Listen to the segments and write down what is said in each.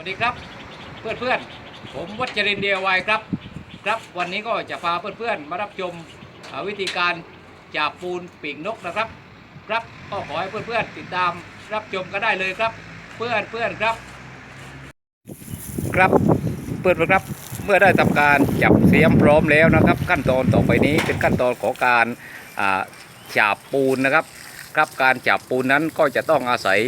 วัสดีครับเพื่อนเพื่อนผมวัชรินเดียวไวครับ ครับวันนี้ก็จะพาเพื่อนเพื่อนมารับชมวิธีการจับปูนปีกนกนะครับ ครับก็ขอให้เพื่อนเพื่อนติดตามรับชมกันได้เลยครับ เพื่อนเพื่อนครับ ครับเพื่อนๆครับเมื่อได้ทำการจับเสียมพร้อมแล้วนะครับ ขั้นตอนต่อไปนี้เป็นขั้นตอนของการจับปูนนะครับ ครับการจับปูนนั้นก็จะต้องอาศัย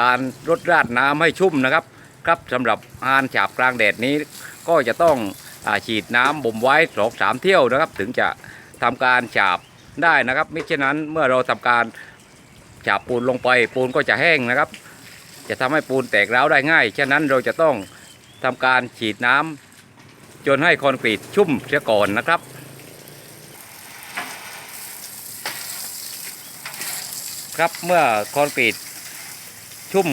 การรดราดน้ำให้ชุ่มนะครับ ครับสำหรับอานจับกลางแดดนี้ ก็จะต้องอฉีดน้ำบ่มไว้สองสามเที่ยวนะครับ ถึงจะทำการจับได้นะครับมิฉะนั้นเมื่อเราทำการจับปูนลงไป ปูนก็จะแห้งนะครับ จะทำให้ปูนแตกร้าวได้ง่าย ฉะนั้นเราจะต้องทำการฉีดน้ำจนให้คอนกรีตชุ่มเสียก่อนนะครับครับเมื่อคอนกรีตชุ่ม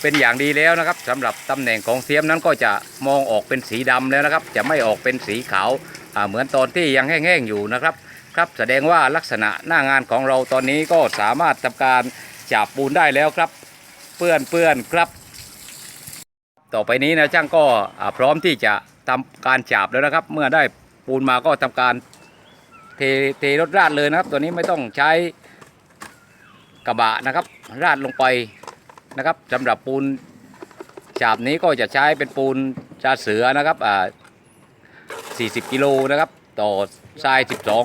เป็นอย่างดีแล้วนะครับสำหรับตำแหน่งของเสียมนั้นก็จะมองออกเป็นสีดำแล้วนะครับ จะไม่ออกเป็นสีขาวเหมือนตอนที่ยังแห้งๆอยู่นะครับ ครับแสดงว่าลักษณะหน้างานของเราตอนนี้ก็สามารถทำการจับปูนได้แล้วครับเปื้อนเปื้อนครับ ต่อไปนี้นะช่างก็พร้อมที่จะทำการจับแล้วนะครับ เมื่อได้ปูนมาก็ทำการเทเทรถราดเลยนะครับ ตัวนี้ไม่ต้องใช้กระบะนะครับ ราดลงไป นะครับสำหรับปูนฉาบนี้ก็จะใช้เป็นปูนจาเสือนะครับอ่า40 กิโลนะครับต่อทราย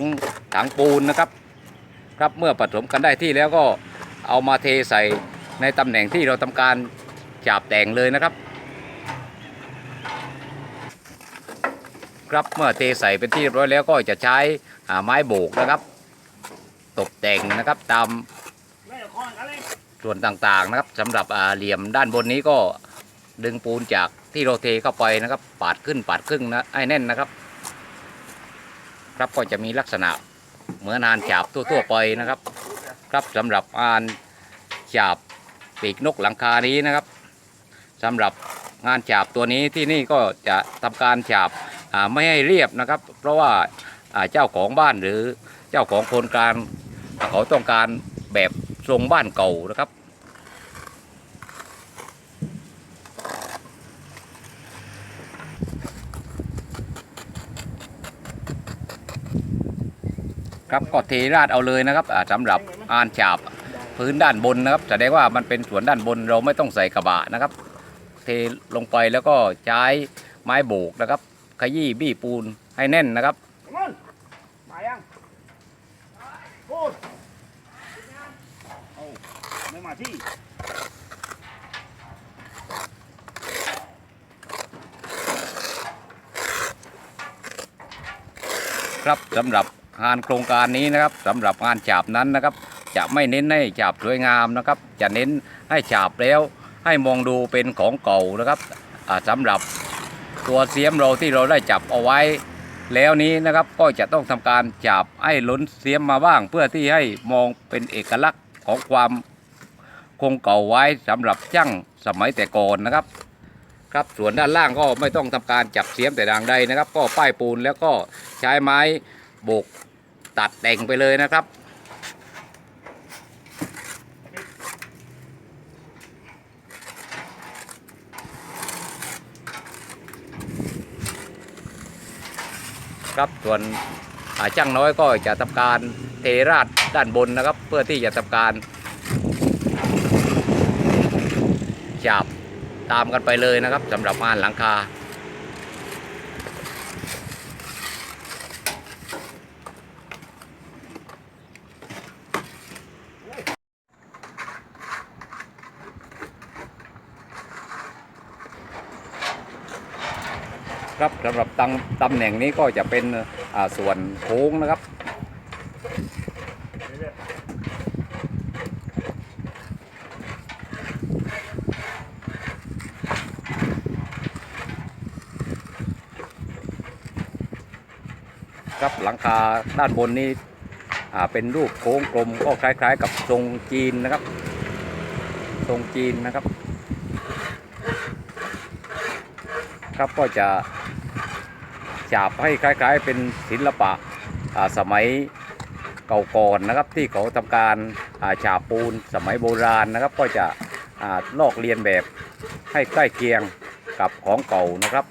12 ถังปูนนะครับ ครับเมื่อผสมกันได้ที่แล้วก็เอามาเทใส่ในตำแหน่งที่เราทำการฉาบแต่งเลยนะครับ ครับเมื่อเทใส่เป็นที่เรียบร้อยแล้วก็จะใช้ไม้โบกนะครับ ตกแต่งนะครับตาม ส่วนต่างๆนะครับสำหรับเหลี่ยมด้านบนนี้ก็ดึงปูนจากที่เราเทเข้าไปนะครับ ปาดขึ้นปาดครึ่งนะให้แน่นนะครับ ครับก็จะมีลักษณะเหมือนอานฉาบทั่วๆไปนะครับ ครับสำหรับอานฉาบปีกนกหลังคานี้นะครับสำหรับงานฉาบตัวนี้ที่นี่ก็จะทำการฉาบไม่ให้เรียบนะครับ เพราะว่าเจ้าของบ้านหรือเจ้าของโครงการเขาต้องการแบบทรงบ้านเก่านะครับ ครับก็เทราดเอาเลยนะครับอ่าสำหรับอานฉาบพื้นด้านบนนะครับแสดงว่ามันเป็นส่วนด้านบนเราไม่ต้องใส่กระบะนะครับ เทลงไปแล้วก็ใช้ไม้โบกนะครับ ขยี้บี้ปูนให้แน่นนะครับมายังพูดเอาไม่มาที่ครับสำหรับ งานโครงการนี้นะครับสำหรับงานฉาบนั้นนะครับ จะไม่เน้นให้ฉาบสวยงามนะครับ จะเน้นให้ฉาบแล้ว ให้มองดูเป็นของเก่านะครับอ่าสำหรับตัวเสียมเราที่เราได้จับเอาไว้ แล้วนี้นะครับก็จะต้องทำการจับให้ล้นเสียมมาบ้าง เพื่อที่ให้มองเป็นเอกลักษณ์ของความคงเก่าไว้สำหรับช่างสมัยแต่ก่อนนะครับครับส่วนด้านล่างก็ไม่ต้องทำการจับเสียมแต่ด่างใดนะครับ ก็ป้ายปูนแล้วก็ใช้ไม้โบก ตัดแต่งไปเลยนะครับ ครับส่วนอ่าช่างน้อยก็จะทำการเทราดด้านบนนะครับ เพื่อที่จะทำการจับตามกันไปเลยนะครับสำหรับงานหลังคา ครับสำหรับตำตำแหน่งนี้ก็จะเป็นส่วนโค้งนะครับครับหลังคาด้านบนนี้เป็นรูปโค้งกลมก็คล้ายๆ กับทรงจีนนะครับ ทรงจีนนะครับ ครับก็จะ ฉาบให้คล้าย ๆ เป็นศิลปะสมัยเก่าก่อนนะครับที่เขาทำการอ่าฉาบปูนสมัยโบราณนะครับ ก็จะอลอกเลียนแบบให้ใกล้เคียงกับของเก่านะครับ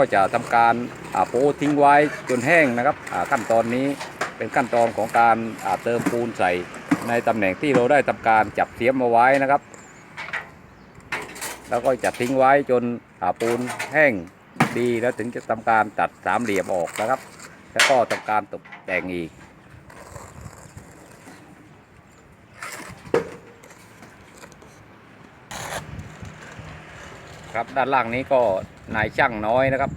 ก็จะทำการโปะทิ้งไว้จนแห้งนะครับขั้นตอนนี้เป็นขั้นตอนของการาเติมปูนใส่ในตำแหน่งที่เราได้ทำการจับเสียมมาไว้นะครับ แล้วก็จะทิ้งไว้จนปูนแห้งดีแล้วถึงจะทำการตัดสามเหลี่ยมออกนะครับ แล้วก็ทำการตกแต่งอีก ครับด้านล่างนี้ก็นายช่างน้อยนะครับ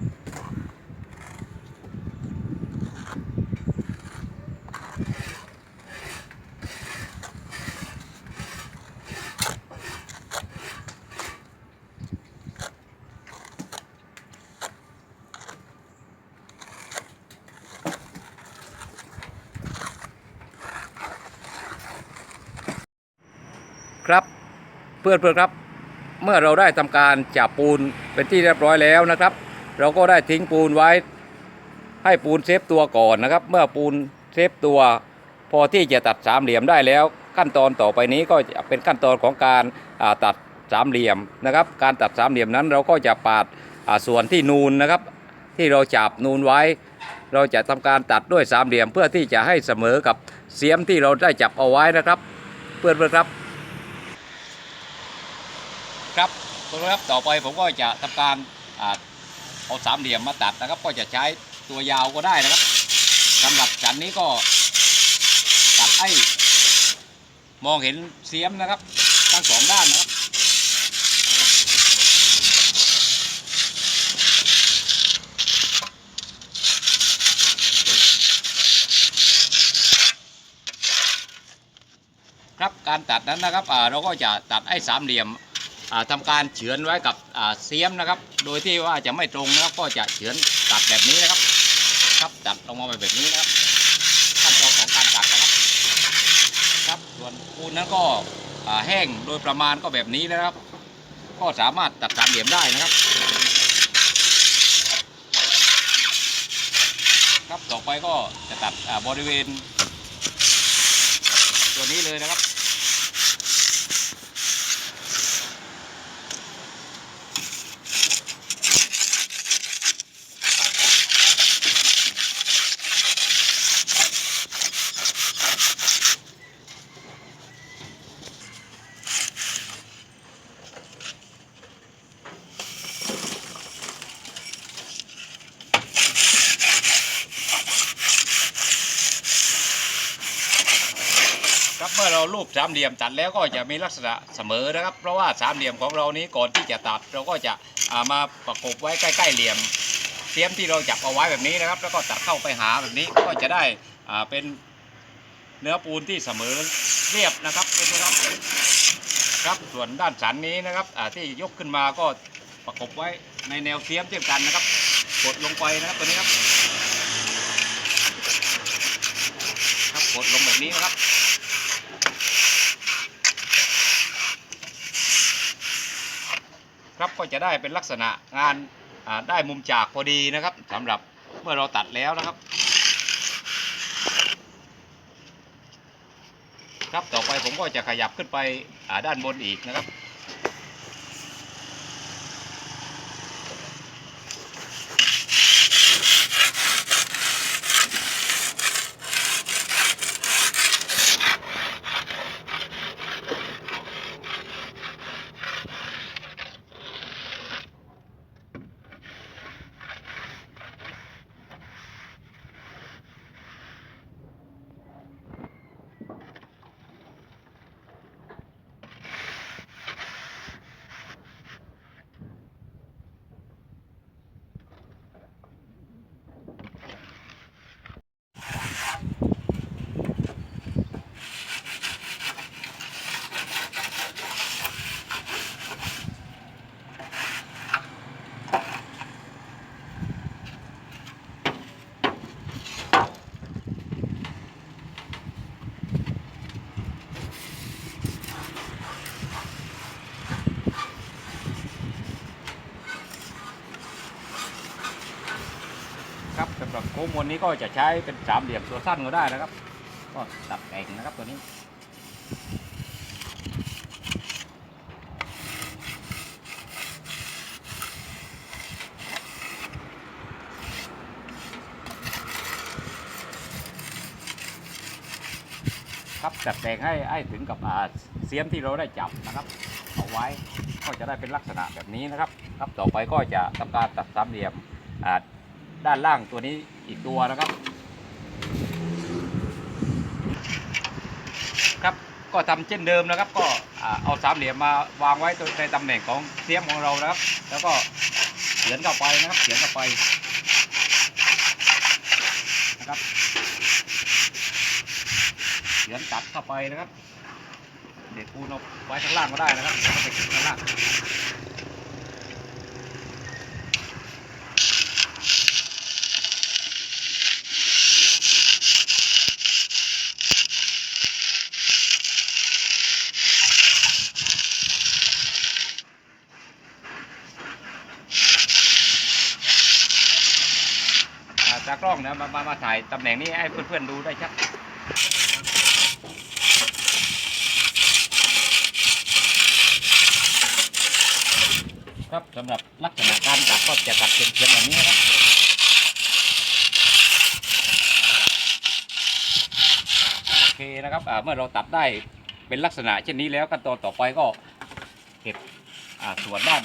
ครับเพื่อนเพื่อนครับ เมื่อเราได้ทำการจับปูนเป็นที่เรียบร้อยแล้วนะครับ เราก็ได้ทิ้งปูนไว้ ให้ปูนเซฟตัวก่อนนะครับ เมื่อปูนเซฟตัว พอที่จะตัดสามเหลี่ยมได้แล้ว ขั้นตอนต่อไปนี้ก็จะเป็นขั้นตอนของการตัดสามเหลี่ยมนะครับ การตัดสามเหลี่ยมนั้นเราก็จะปาดส่วนที่นูนนะครับ ที่เราจับนูนไว้ เราจะทำการตัดด้วยสามเหลี่ยมเพื่อที่จะให้เสมอกับเสียมที่เราได้จับเอาไว้นะครับ เพื่อนเพื่อนๆครับ ครับคุณครับต่อไปผมก็จะทำการอาเอาสามเหลี่ยมมาตัดนะครับ ก็จะใช้ตัวยาวก็ได้นะครับสำหรับฉันนี้ก็ตัดให้มองเห็นเสียมนะครับทั้งสองด้านนะครับครับการตัดนั้นนะครับเราก็จะตัดให้สามเหลี่ยม อ่าทำการเฉือนไว้กับเสียมนะครับ โดยที่ว่าจะไม่ตรงนะครับก็จะเฉือนตัดแบบนี้นะครับ ครับตัดลงมาแบบนี้นะครับขั้นตอนของการตัดนะครับครับส่วนปูนนั้นก็แห้งโดยประมาณก็แบบนี้นะครับ ก็สามารถตัดสามเหลี่ยมได้นะครับ ครับต่อไปก็จะตัดบริเวณตัวนี้เลยนะครับ มื่อเรารูปสามเหลี่ยมตัดแล้วก็จะมีลักษณะเสมอนะครับ เพราะว่าสามเหลี่ยมของเรานี้ก่อนที่จะตัดเราก็จะามาประกบไว้ใกล้ๆเหลี่ยมเสียมที่เราจับเอาไว้แบบนี้นะครับ แล้วก็ตัดเข้าไปหาแบบนี้ก็จะได้อ่าเป็นเนื้อปูนที่เสมอเรียบนะครับเป็นครับครับส่วนด้านสันนี้นะครับอ่าที่ยกขึ้นมาก็ประกบไว้ในแนวเสียมเช่นกันนะครับกดลงไปนะครับตัวนี้ครับครับกดลงแบบนี้นะครับ ครับ ก็จะได้เป็นลักษณะงานได้มุมจากพอดีนะครับสำหรับเมื่อเราตัดแล้วนะครับ ครับต่อไปผมก็จะขยับขึ้นไปด้านบนอีกนะครับ โค้งมนนี้ก็จะใช้เป็นสามเหลี่ยมตัวสั้นก็ได้นะครับ ก็ตัดแต่งนะครับตัวนี้ครับจัดแต่งให้ให้ถึงกับเสียมที่เราได้จับนะครับเอาไว้ก็จะได้เป็นลักษณะแบบนี้นะครับ ครับต่อไปก็จะทำการตัดสามเหลี่ยมอ่า ด้านล่างตัวนี้อีกตัวนะครับ ครับก็ทำเช่นเดิมนะครับ ก็เอาสามเหลี่ยมมาวางไว้ตรงในตำแหน่งของเสียมของเรานะครับ แล้วก็เขียนเข้าไปนะครับเขียนเข้าไปนะครับเขียนตัดเข้าไปนะครับ เด็กปูนเอาไว้ข้างล่างก็ได้นะครับเอาไปข้างล่าง อ่าจากล้องนะมามามาถ่ายตำแหน่งนี้ให้เพื่อนๆดูได้ชัดครับสำหรับลักษณะการตัดก็จะตัดเฉียงๆแบบนี้นะครับโอเคนะครับเมื่อเราตัดได้เป็นลักษณะเช่นนี้แล้วขั้นตอนต่อไปก็เก็บส่วนด้าน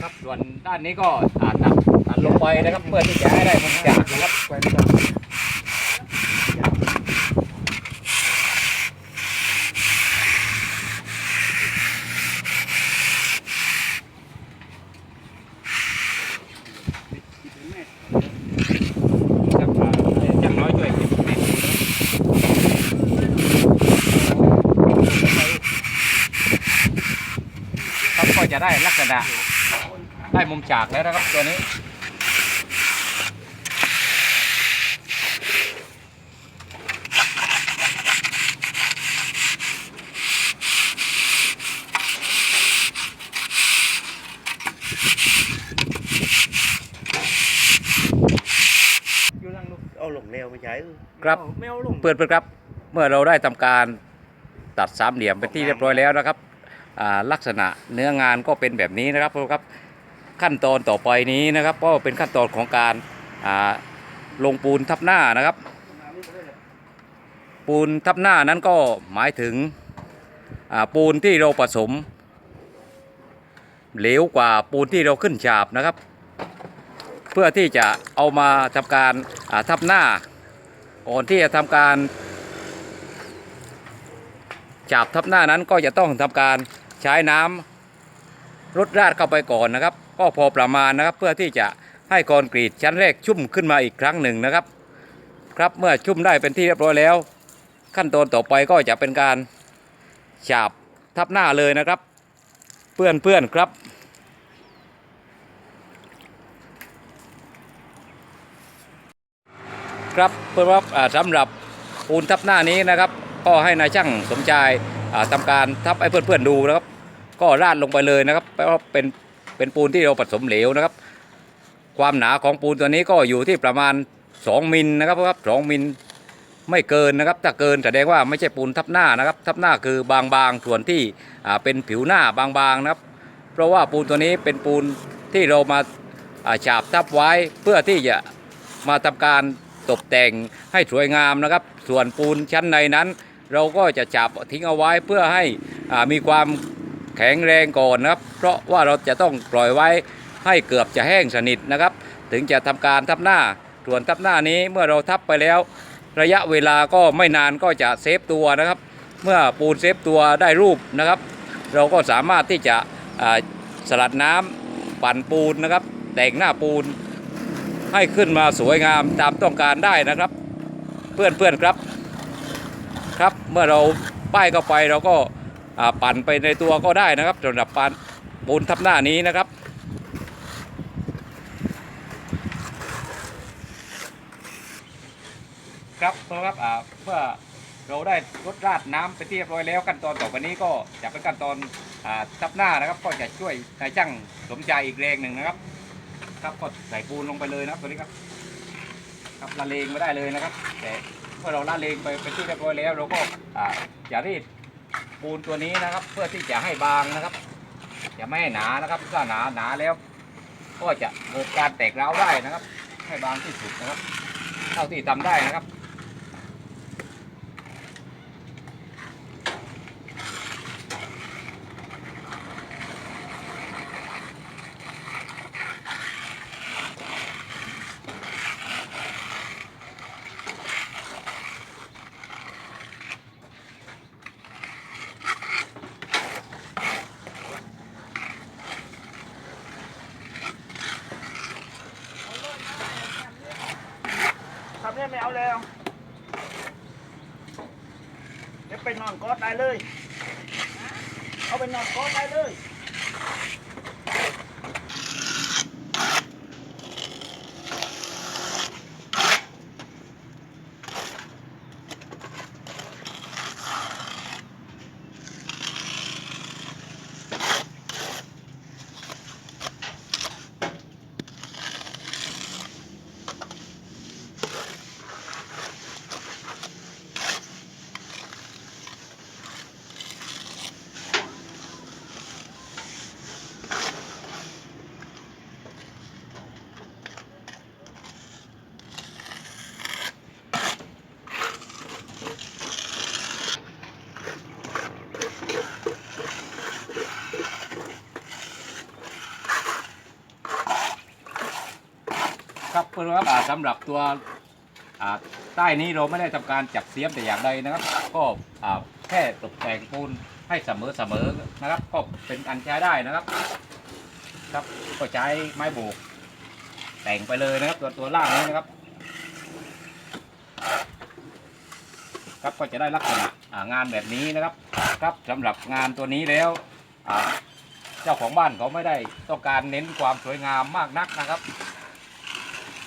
ครับส่วน ด้านนี้ก็อ่าตัดตัดลงไปนะครับ เพื่อที่จะให้ได้มุมจากนะครับก็จะได้ลักษณะ ได้มุมฉากแล้วนะครับตัวนี้ อยู่นั่งลูกเอาลงแนวไม่ใช่เออครับ ไม่เอาลงเพื่อนเพื่อนครับ เมื่อเราได้ทำการตัดสามเหลี่ยมเป็นที่เรียบร้อยแล้วนะครับอ่าลักษณะเนื้องานก็เป็นแบบนี้นะครับครับ ขั้นตอนต่อไปนี้นะครับ ก็เป็นขั้นตอนของการาลงปูนทับหน้านะครับ ปูนทับหน้านั้นก็หมายถึงปูนที่เราผสม เหลวกว่าปูนที่เราขึ้นฉาบนะครับ เพื่อที่จะเอามาทำการาทับหน้า ก่อนที่จะทำการจับทับหน้านั้นก็จะต้องทำการใช้น้ำรดราดเข้าไปก่อนนะครับ ก็พอประมาณนะครับ เพื่อที่จะให้คอนกรีตชั้นแรกชุ่มขึ้นมาอีกครั้งหนึ่งนะครับ ครับเมื่อชุ่มได้เป็นที่เรียบร้อยแล้ว ขั้นตอนต่อไปก็จะเป็นการฉาบทับหน้าเลยนะครับ เพื่อนเพื่อนๆครับครับเพื่อว่าสำหรับปูนทับหน้านี้นะครับ ก็ให้นายช่างสมชายอ่าทำการทับให้เพื่อนๆดูนะครับ ก็ราดลงไปเลยนะครับเพราะเป็น เป็นปูนที่เราผสมเหลวนะครับ ความหนาของปูนตัวนี้ก็อยู่ที่ประมาณ 2 มิลนะครับครับ2มิลไม่เกินนะครับ ถ้าเกินแสดงว่าไม่ใช่ปูนทับหน้านะครับ ทับหน้าคือบางๆส่วนที่เป็นผิวหน้าบางๆนะครับ เพราะว่าปูนตัวนี้เป็นปูนที่เรามาฉาบทับไว้เพื่อที่จะมาทำการตกแต่งให้สวยงามนะครับ ส่วนปูนชั้นในนั้น เราก็จะจับทิ้งเอาไว้เพื่อให้มีความ แข็งแรงก่อนนะครับ เพราะว่าเราจะต้องปล่อยไว้ให้เกือบจะแห้งสนิทนะครับ ถึงจะทำการทับหน้าส่วนทับหน้านี้เมื่อเราทับไปแล้ว ระยะเวลาก็ไม่นานก็จะเซฟตัวนะครับ เมื่อปูนเซฟตัวได้รูปนะครับ เราก็สามารถที่จะสลัดน้ำปั่นปูนนะครับ แต่งหน้าปูนให้ขึ้นมาสวยงามตามต้องการได้นะครับ เพื่อนๆครับครับ เมื่อเราป้ายเข้าไปเราก็ ปั่นไปในตัวก็ได้นะครับสำหรับปานปูนทับหน้านี้นะครับครับครับเพื่อเราได้รดราดน้ำไปนที่เรียบร้อยแล้วขั้นตอนต่อไปนี้ก็จะเป็นขั้นตอนอทับหน้านะครับก็จะช่วยนายช่างสมใจอีกแรงหนึ่งนะครับ ครับก็ใส่ปูนลงไปเลยนะครับตัวนี้ครับครับละเลงไม่ได้เลยนะครับ แต่เมื่อเราละเลงไปเป็นที่เรียบร้อยแล้ว เราก็อย่ารีด ปูนตัวนี้นะครับ เพื่อที่จะให้บางนะครับจะไม่ให้หนานะครับถ้าหนาหนาแล้ว ก็จะเกิดการแตกเล้าได้นะครับ ให้บางที่สุดนะครับ เท่าที่ทำได้นะครับ ทำเนี่ยไม่เอาแล้วเดี๋ยวไปนอนกอดได้เลย เอาไปนอนกอดได้เลย ครับเพื่อนครับอ่าสำหรับตัวอ่าใต้นี้เราไม่ได้ทำการจับเสียมแต่อย่างใดนะครับ ก็อ่าแค่ตกแต่งปูนให้เสมอเสมอนะครับ ก็เป็นอันใช้ได้นะครับ ครับก็ใช้ไม้โบก แต่งไปเลยนะครับ ตัวตัวล่างนี้นะครับ ครับก็จะได้ลักษณะอ่างานแบบนี้นะครับ ครับสำหรับงานตัวนี้แล้วอ่าเจ้าของบ้านเขาไม่ได้ต้องการเน้นความสวยงามมากนักนะครับ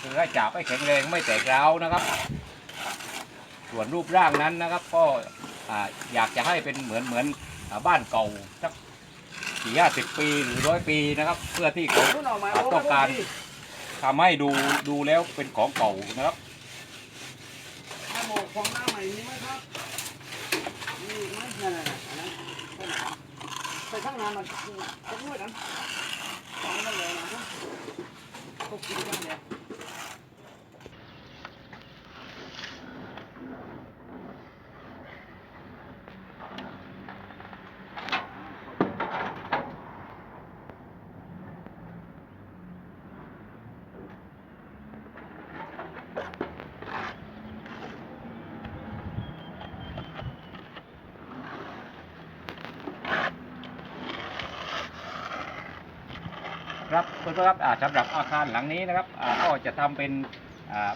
คือให้จับให้แข็งแรงไม่แตกร้าวนะครับ ส่วนรูปร่างนั้นนะครับ ก็ออยากจะให้เป็นเหมือนเหมือนบ้านเก่าสักสี่ห้าสิบปีหรือร้อยปีนะครับ เพื่อที่เขาต้องการทำให้ดูดูแล้วเป็นของเก่านะครับให้โบกของหน้าใหม่มีไหมครับมีไหมนั่นะนะไปข้างหน้ามันจะนวดกันของมันเลยนะก็กินกันเนี่ย นๆครับอ่าสำหรับอาคารหลังนี้นะครับอ่าก็จะทำเป็นอ่า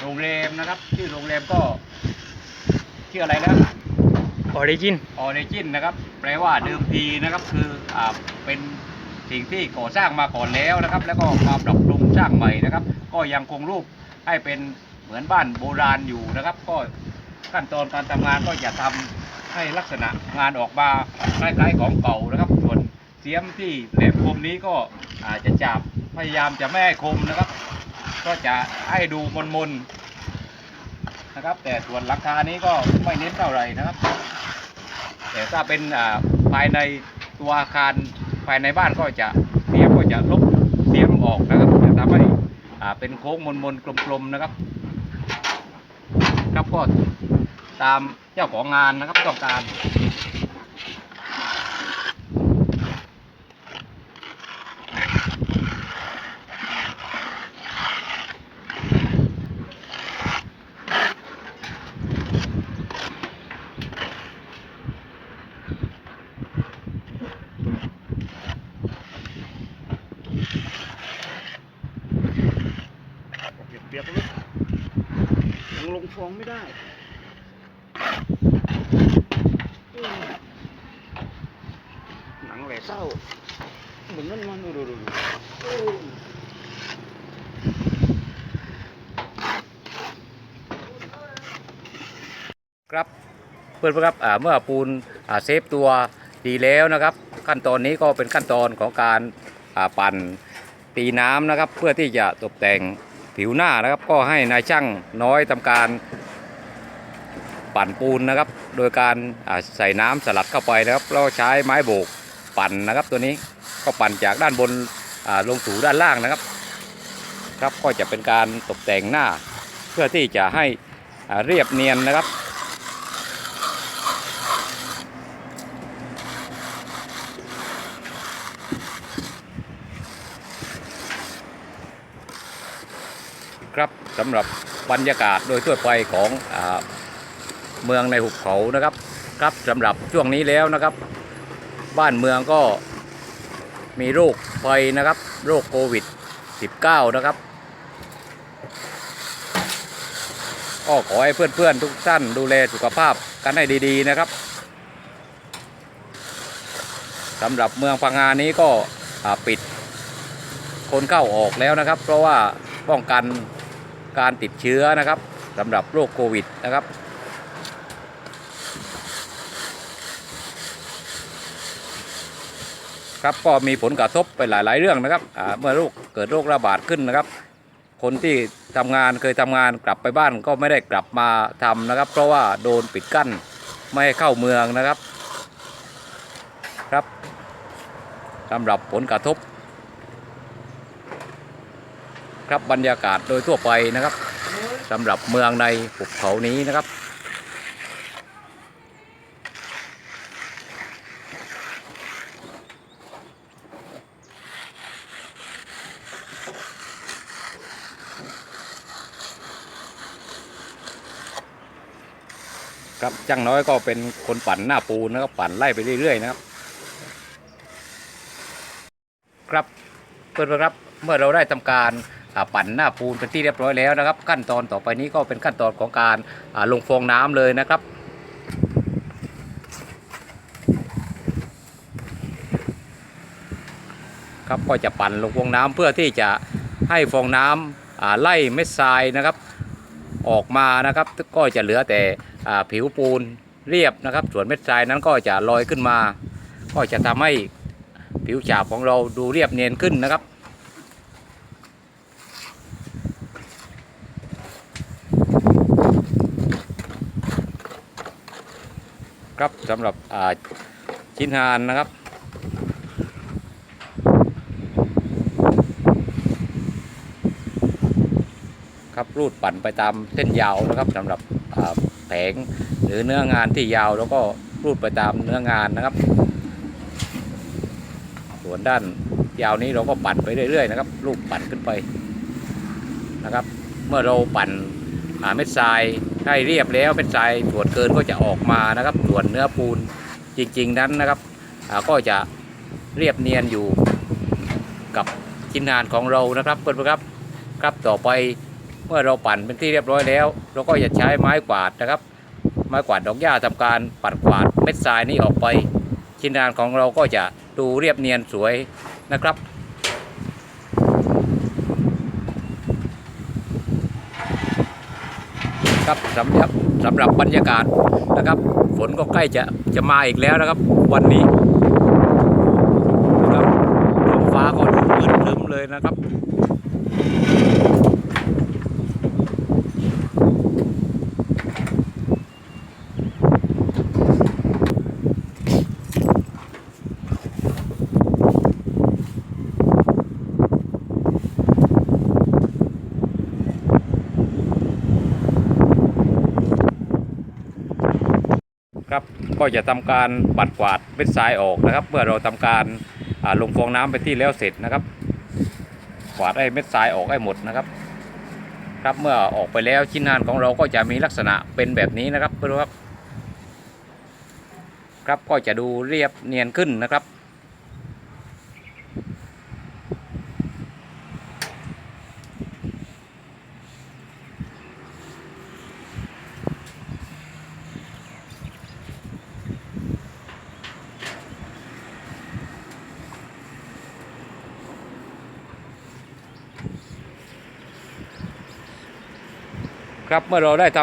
โรงแรมนะครับชื่อโรงแรมก็ชื่ออะไรนะออริจินออริจินนะครับแปลว่าเดิมทีนะครับคืออ่าเป็นสิ่งที่ก่อสร้างมาก่อนแล้วนะครับ แล้วก็มาปรับปรุงสร้างใหม่นะครับ ก็ยังคงรูปให้เป็นเหมือนบ้านโบราณอยู่นะครับ ก็ขั้นตอนการทำงานก็จะทำให้ลักษณะงานออกมาคล้ายๆของเก่านะครับส่วน เสียมที่แหลมคมนี้ก็อาจจะจับพยายามจะไม่ให้คมนะครับ ก็จะให้ดูมนๆนะครับ แต่ส่วนราคานี้ก็ไม่เน้นเท่าไหร่นะครับ แต่ถ้าเป็นอ่าภายในตัวอาคารภายในบ้านก็จะเสียมก็จะลบเสียมออกนะครับจะทำให้อ่าเป็นโค้งมนๆกลมๆนะครับ ครับก็ตามเจ้าของงานนะครับต้องการ เปียกๆเลยยังลง ฟองไม่ได้หนังแหล่เศร้าเหมือนนั่นมันดูดูดูครับเพื่อนๆครับเมื่อปูนเซฟตัวดีแล้วนะครับ ขั้นตอนนี้ก็เป็นขั้นตอนของการปั่นตีน้ำนะครับ เพื่อที่จะตกแต่ง ผิวหน้านะครับ ก็ให้นายช่างน้อยทำการปั่นปูนนะครับ โดยการใส่น้ำสลัดเข้าไปนะครับแล้วใช้ไม้โบกปั่นนะครับ ตัวนี้ก็ปั่นจากด้านบนลงสู่ด้านล่างนะครับ ครับก็จะเป็นการตกแต่งหน้าเพื่อที่จะให้เรียบเนียนนะครับ สำหรับบรรยากาศโดยทั่วไปของอเมืองในหุบเขานะครับครับสำหรับช่วงนี้แล้วนะครับ บ้านเมืองก็มีโรคไฟนะครับ โรคโควิด 19 นะครับก็ขอให้เพื่อนๆทุกท่านดูแลสุขภาพกันให้ดีๆนะครับสำหรับเมืองพังงานนี้ก็ปิดคนเข้าออกแล้วนะครับ เพราะว่าป้องกัน การติดเชื้อนะครับสำหรับโรคโควิดนะครับ ครับก็มีผลกระทบไปหลาย ๆ เรื่องนะครับเมื่อโรคเกิดโรคระบาดขึ้นนะครับ คนที่ทำงานเคยทำงานกลับไปบ้านก็ไม่ได้กลับมาทำนะครับ เพราะว่าโดนปิดกั้นไม่ให้เข้าเมืองนะครับครับสำหรับผลกระทบ ครับบรรยากาศโดยทั่วไปนะครับสำหรับเมืองในหุบเขานี้นะครับ ครับจ้างน้อยก็เป็นคนปั่นหน้าปูนนะครับปั่นไล่ไปเรื่อยๆนะครับ ครับเพื่อนๆครับเมื่อเราได้ทำการ ปั่นหน้าปูนเป็นที่เรียบร้อยแล้วนะครับ ขั้นตอนต่อไปนี้ก็เป็นขั้นตอนของการลงฟองน้ำเลยนะครับครับก็จะปั่นลงฟองน้ำเพื่อที่จะให้ฟองน้ำอ่าไล่เม็ดทรายนะครับ ออกมานะครับ ก็จะเหลือแต่ผิวปูนเรียบนะครับ ส่วนเม็ดทรายนั้นก็จะลอยขึ้นมา ก็จะทำให้ผิวฉาบของเราดูเรียบเนียนขึ้นนะครับ ครับสำหรับอาชิ้นงานนะครับครับรูดปั่นไปตามเส้นยาวนะครับสำหรับแผงหรือเนื้องานที่ยาวแล้วก็รูดไปตามเนื้องานนะครับ ส่วนด้านยาวนี้เราก็ปั่นไปเรื่อยๆนะครับลูกปั่นขึ้นไปนะครับ เมื่อเราปั่นหาเม็ดทราย ให้เรียบแล้วเม็ดทรายส่วนเกินก็จะออกมานะครับ ส่วนเนื้อปูนจริง ๆ นั้นนะครับก็จะเรียบเนียนอยู่กับชิ้นงานของเรานะครับเพื่อนๆครับครับต่อไปเมื่อเราปั่นเป็นที่เรียบร้อยแล้ว เราก็จะใช้ไม้กวาดนะครับ ไม้กวาดดอกหญ้าทำการปัดกวาดเม็ดทรายนี้ออกไป ชิ้นงานของเราก็จะดูเรียบเนียนสวยนะครับ ครับสำหรับสำหรับบรรยากาศนะครับ ฝนก็ใกล้จะจะมาอีกแล้วนะครับ วันนี้นะครับท้องฟ้าก็ดูมืดครึ้มเลยนะครับ จะทำการปัดกวาดเม็ดทรายออกนะครับ เมื่อเราทำการลงฟองน้ำไปที่แล้วเสร็จนะครับ กวาดไอ้เม็ดทรายออกให้หมดนะครับ ครับเมื่อออกไปแล้วชิ้นงานของเราก็จะมีลักษณะเป็นแบบนี้นะครับเพื่อนครับ ครับก็จะดูเรียบเนียนขึ้นนะครับ ครับ เมื่อเราได้ท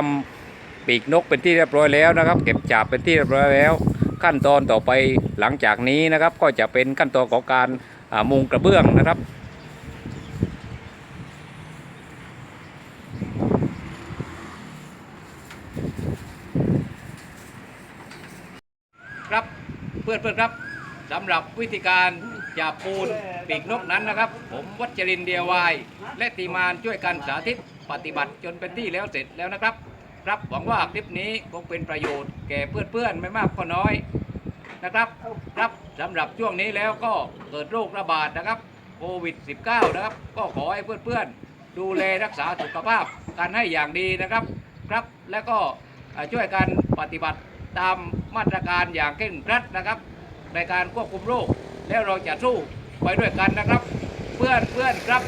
ปีกนกเป็นที่เรียบร้อยแล้วนะครับ เก็บจับเป็นที่เรียบร้อยแล้ว ขั้นตอนต่อไปหลังจากนี้นะครับ ก็จะเป็นขั้นตอนของการมุงกระเบื้องนะครับครับเพื่อนเพื่อนๆครับสำหรับวิธีการจับปูนปีกนกนั้นนะครับ ผมวัชรินเดียววาย และทีมานช่วยกันสาธิต ปฏิบัติจนเป็นที่แล้วเสร็จแล้วนะครับครับหวังว่าคลิปนี้คงเป็นประโยชน์แก่เพื่อนๆไม่มากก็น้อยนะครับครับสำหรับช่วงนี้แล้วก็เกิดโรคระบาดนะครับโควิด -19 นะครับ ก็ขอให้เพื่อนๆ ดูแลรักษาสุขภาพกันให้อย่างดีนะครับครับ และก็ช่วยกันปฏิบัติตามมาตรการอย่างเคร่งครัดนะครับ ในการควบคุมโรคแล้วเราจะสู้ไปด้วยกันนะครับ เพื่อนเพื่อนๆครับ